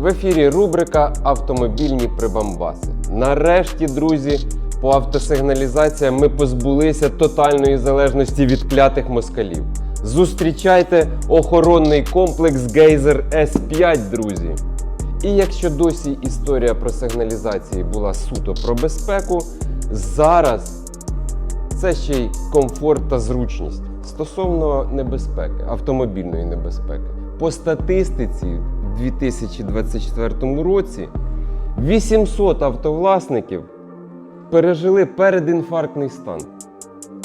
В ефірі рубрика Автомобільні прибамбаси. Нарешті, друзі, по автосигналізаціям ми позбулися тотальної залежності від клятих москалів. Зустрічайте охоронний комплекс Гейзер S5, друзі. І якщо досі історія про сигналізації була суто про безпеку, зараз це ще й комфорт та зручність стосовно небезпеки, автомобільної небезпеки. По статистиці 2024 році 800 автовласників пережили передінфарктний стан.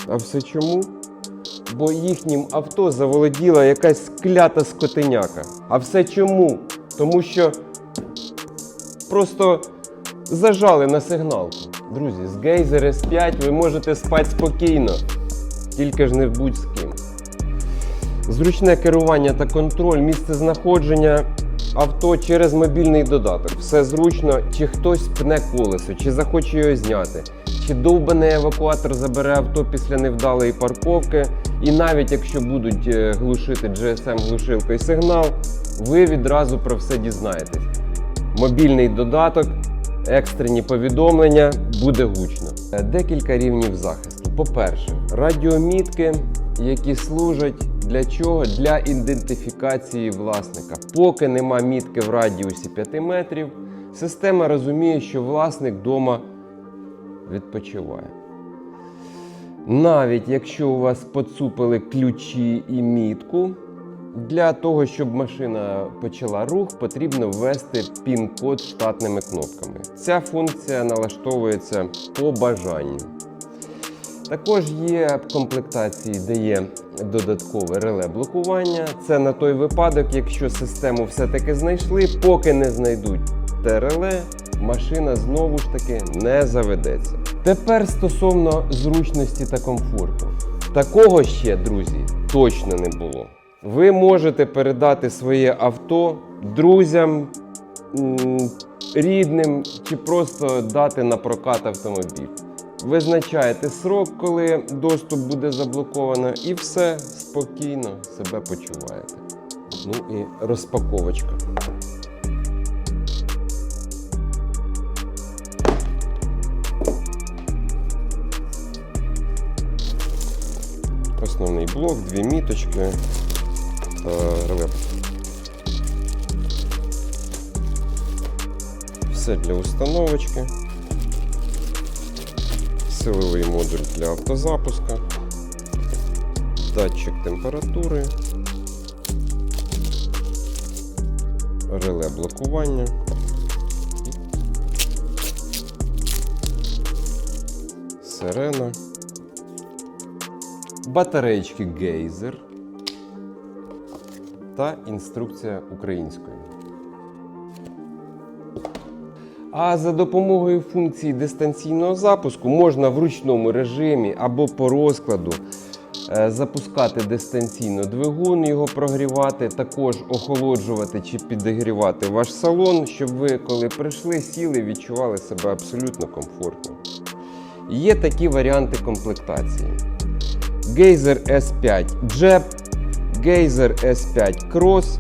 А все чому? Бо їхнім авто заволоділа якась клята скотиняка. А все чому? Тому що просто зажали на сигналку. Друзі, з Geyser S5 ви можете спати спокійно, тільки ж не будь з ким. Зручне керування та контроль, місце знаходження авто через мобільний додаток. Все зручно, чи хтось пне колесо, чи захоче його зняти, чи довбаний евакуатор забере авто після невдалої парковки. І навіть якщо будуть е, глушити GSM глушилкою сигнал, ви відразу про все дізнаєтесь. Мобільний додаток, екстрені повідомлення буде гучно. Е, Декілька рівнів захисту. По-перше, радіомітки, які служать для чого? Для ідентифікації власника. Поки нема мітки в радіусі 5 метрів, система розуміє, що власник вдома відпочиває. Навіть якщо у вас поцупили ключі і мітку, для того, щоб машина почала рух, потрібно ввести пін-код штатними кнопками. Ця функція налаштовується по бажанню. Також є комплектації, де є додаткове реле блокування. Це на той випадок, якщо систему все-таки знайшли, поки не знайдуть те реле, машина знову ж таки не заведеться. Тепер стосовно зручності та комфорту. Такого ще, друзі, точно не було. Ви можете передати своє авто друзям, рідним чи просто дати на прокат автомобіль. Визначаєте срок, коли доступ буде заблоковано, і все спокійно себе почуваєте. Ну і розпаковочка. Основний блок, дві міточки, е. Все для установочки. Силовий модуль для автозапуска, датчик температури, реле блокування. Сирена. Батареєчки Geyser та інструкція українською. А за допомогою функції дистанційного запуску можна в ручному режимі або по розкладу е, запускати дистанційно двигун, його прогрівати, також охолоджувати чи підігрівати ваш салон, щоб ви, коли прийшли, сіли, відчували себе абсолютно комфортно. Є такі варіанти комплектації. Geyser S5 Jeb, Geyser S5 Cross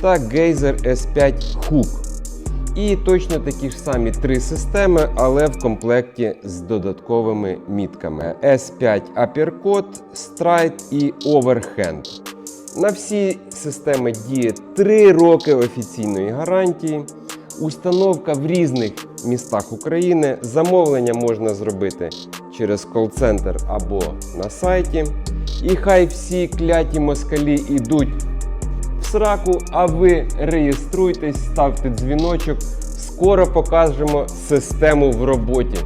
та Geyser S5 Hook. І точно такі ж самі три системи, але в комплекті з додатковими мітками S5 Uppercut, Stride і Overhand. На всі системи діє 3 роки офіційної гарантії. Установка в різних містах України. Замовлення можна зробити через кол-центр або на сайті. І хай всі кляті москалі йдуть сраку, а ви реєструйтесь, ставте дзвіночок. Скоро покажемо систему в роботі.